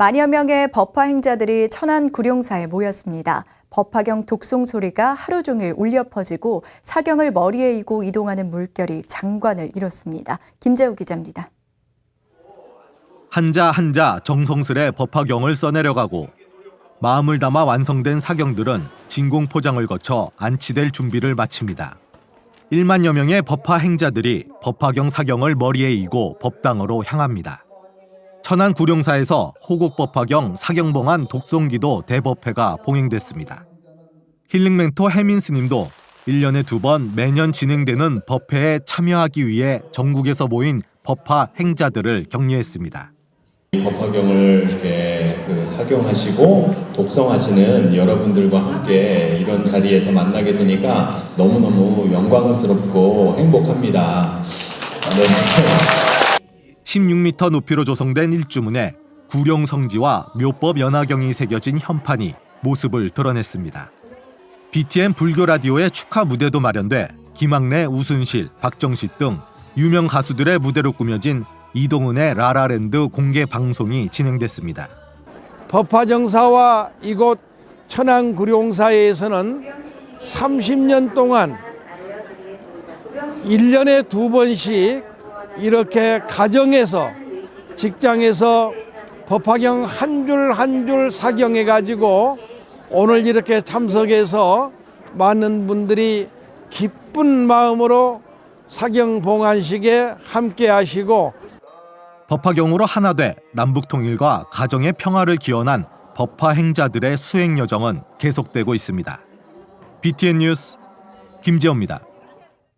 만여 명의 법화 행자들이 천안 구룡사에 모였습니다. 법화경 독송 소리가 하루 종일 울려 퍼지고 사경을 머리에 이고 이동하는 물결이 장관을 이뤘습니다. 김재우 기자입니다. 한자 한자 정성스레 법화경을 써내려가고 마음을 담아 완성된 사경들은 진공 포장을 거쳐 안치될 준비를 마칩니다. 1만여 명의 법화 행자들이 법화경 사경을 머리에 이고 법당으로 향합니다. 천안 구룡사에서 호국 법화경 사경봉안 독송기도 대법회가 봉행됐습니다. 힐링 멘토 해민 스님도 1년에 두 번 매년 진행되는 법회에 참여하기 위해 전국에서 모인 법화 행자들을 격려했습니다. 이 법화경을 이렇게 그 사경하시고 독성하시는 여러분들과 함께 이런 자리에서 만나게 되니까 너무너무 영광스럽고 행복합니다. 네. 16m 높이로 조성된 일주문에 구룡 성지와 묘법 연화경이 새겨진 현판이 모습을 드러냈습니다. BTN 불교 라디오의 축하 무대도 마련돼 김학래, 우순실, 박정식 등 유명 가수들의 무대로 꾸며진 이동훈의 라라랜드 공개 방송이 진행됐습니다. 법화정사와 이곳 천안구룡사에서는 30년 동안 1년에 두 번씩 이렇게 가정에서 직장에서 법화경 한 줄 한 줄 사경해 가지고 오늘 이렇게 참석해서 많은 분들이 기쁜 마음으로 사경 봉안식에 함께 하시고 법화경으로 하나 돼 남북 통일과 가정의 평화를 기원한 법화 행자들의 수행 여정은 계속되고 있습니다. BTN 뉴스 김지호입니다.